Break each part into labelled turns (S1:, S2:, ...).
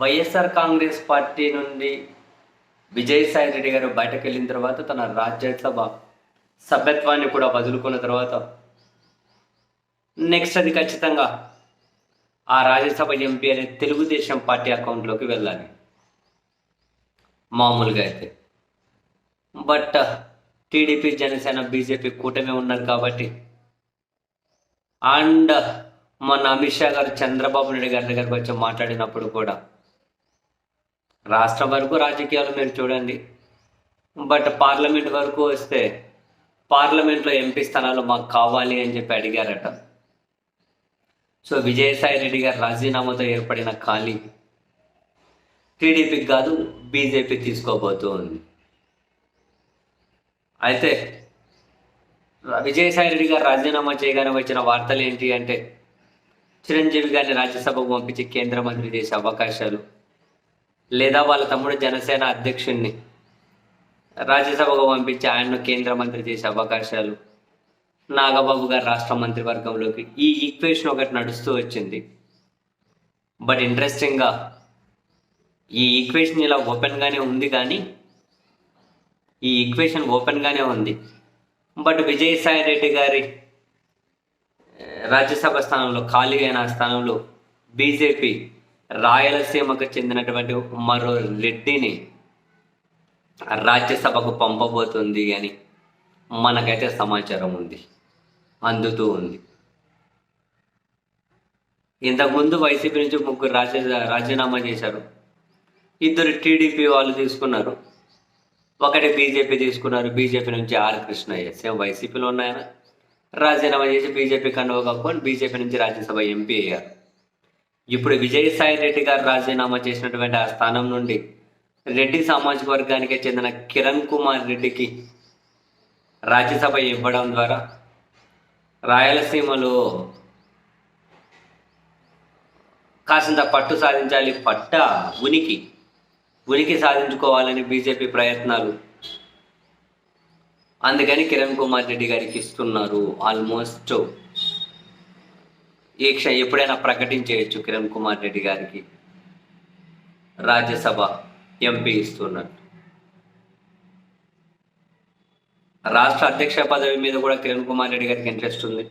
S1: YSR Congress party నుండి విజయసాయి రెడ్డి గారు బయటకు వెళ్ళిన తర్వాత తన రాజ్యసభ సభ్యత్వాన్ని కూడా వదులుకున్న తర్వాత నెక్స్ట్ అది ఖచ్చితంగా ఆ రాజ్యసభ ఎంపీ అనే తెలుగుదేశం పార్టీ అకౌంట్లోకి వెళ్ళాలి. మామూలుగా అయితే. బట్ టీడీపీ జనసేన బీజేపీ కూటమి ఉన్నారు కాబట్టి. అండ్ మన అమిత్ షా గారు చంద్రబాబు నాయుడు గారి దగ్గరకు వచ్చి మాట్లాడినప్పుడు కూడా రాష్ట్రం వరకు రాజకీయాలు మీరు చూడండి. బట్ పార్లమెంట్ వరకు వస్తే పార్లమెంట్లో ఎంపీ స్థానాలు మాకు కావాలి అని చెప్పి అడిగారట. సో విజయసాయి రెడ్డి గారు రాజీనామాతో ఏర్పడిన ఖాళీ టీడీపీకి కాదు బీజేపీ తీసుకోబోతూ ఉంది అయితే విజయసాయి రెడ్డి గారు రాజీనామా చేయగానే వచ్చిన వార్తలు ఏంటి అంటే చిరంజీవి గారిని రాజ్యసభకు పంపించి కేంద్ర మంత్రి చేసే అవకాశాలు లేదా వాళ్ళ తమ్ముడు జనసేన అధ్యక్షుడిని రాజ్యసభకు పంపించి ఆయన్ను కేంద్ర మంత్రి చేసే అవకాశాలు నాగబాబు గారు రాష్ట్ర మంత్రివర్గంలోకి ఈ ఈక్వేషన్ ఒకటి నడుస్తూ వచ్చింది. బట్ ఇంట్రెస్టింగ్గా ఈ ఈక్వేషన్ ఇలా ఓపెన్గానే ఉంది కానీ ఈ ఈక్వేషన్ ఓపెన్గానే ఉంది. బట్ విజయసాయి రెడ్డి గారి రాజ్యసభ స్థానంలో ఖాళీ అయిన స్థానంలో బీజేపీ రాయలసీమకు చెందినటువంటి మరో రెడ్డిని రాజ్యసభకు పంపబోతుంది అని మనకైతే సమాచారం ఉంది అందుతూ ఉంది. ఇంతకుముందు వైసీపీ నుంచి ముగ్గురు రాజ్య రాజీనామా చేశారు. ఇద్దరు టీడీపీ వాళ్ళు తీసుకున్నారు. ఒకటి బీజేపీ తీసుకున్నారు. బీజేపీ నుంచి ఆర్ కృష్ణయ్య సేమ్ వైసీపీలో ఉన్నాయన. రాజీనామా చేసి బీజేపీ కండువ కప్పుకొని బీజేపీ నుంచి రాజ్యసభ ఎంపీ అయ్యారు. ఇప్పుడు విజయసాయి రెడ్డి గారు రాజీనామా చేసినటువంటి ఆ స్థానం నుండి రెడ్డి సామాజిక వర్గానికి చెందిన కిరణ్ కుమార్ రెడ్డికి రాజ్యసభ ఇవ్వడం ద్వారా రాయలసీమలో కాసింత పట్టు సాధించాలి పట్ట ఉనికి ఉనికి సాధించుకోవాలని బీజేపీ ప్రయత్నాలు. అందుకని కిరణ్ కుమార్ రెడ్డి గారికి ఇస్తున్నారు ఆల్మోస్ట్. ఈ క్ష ఎప్పుడైనా ప్రకటించేయచ్చు కిరణ్ కుమార్ రెడ్డి గారికి. రాజ్యసభ ఎంపీ ఇస్తున్నట్టు. రాష్ట్ర అధ్యక్ష పదవి మీద కూడా కిరణ్ కుమార్ రెడ్డి గారికి ఇంట్రెస్ట్ ఉంది.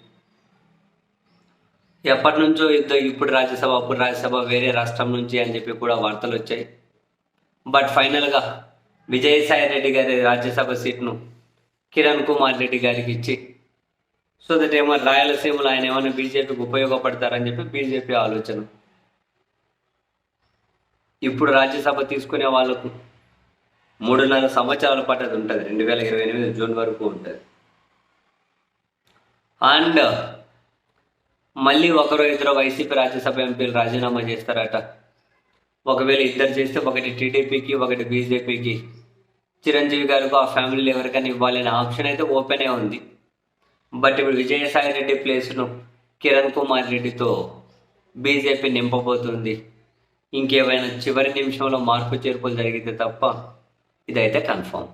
S1: ఎప్పటి నుంచో ఇద్దరు ఇప్పుడు రాజ్యసభ అప్పుడు రాజ్యసభ వేరే రాష్ట్రం నుంచి అని చెప్పి కూడా వార్తలు వచ్చాయి. బట్ ఫైనల్గా విజయసాయి రెడ్డి గారి రాజ్యసభ సీట్ను కిరణ్ కుమార్ రెడ్డి గారికి ఇచ్చి సో దట్ ఏమో రాయలసీమలో ఆయన ఏమైనా బీజేపీకి ఉపయోగపడతారని చెప్పి బీజేపీ ఆలోచన. ఇప్పుడు రాజ్యసభ తీసుకునే వాళ్ళకు మూడున్నర సంవత్సరాల పాటు అది ఉంటుంది. రెండు వేల ఇరవై ఎనిమిది జూన్ వరకు ఉంటుంది. అండ్ మళ్ళీ ఒకరో ఇద్దరు వైసీపీ రాజ్యసభ ఎంపీలు రాజీనామా చేస్తారట. ఒకవేళ ఇద్దరు చేస్తే ఒకటి టీడీపీకి ఒకటి బీజేపీకి. చిరంజీవి గారికి ఆ ఫ్యామిలీలు ఎవరికైనా ఇవ్వాలనే ఆప్షన్ అయితే ఓపెనే ఉంది. బట్ ఇప్పుడు విజయసాయి రెడ్డి ప్లేస్ను కిరణ్ కుమార్ రెడ్డితో బీజేపీ నింపబోతుంది. ఇంకేమైనా చివరి నిమిషంలో మార్పు చేర్పులు జరిగితే తప్ప ఇదైతే కన్ఫర్మ్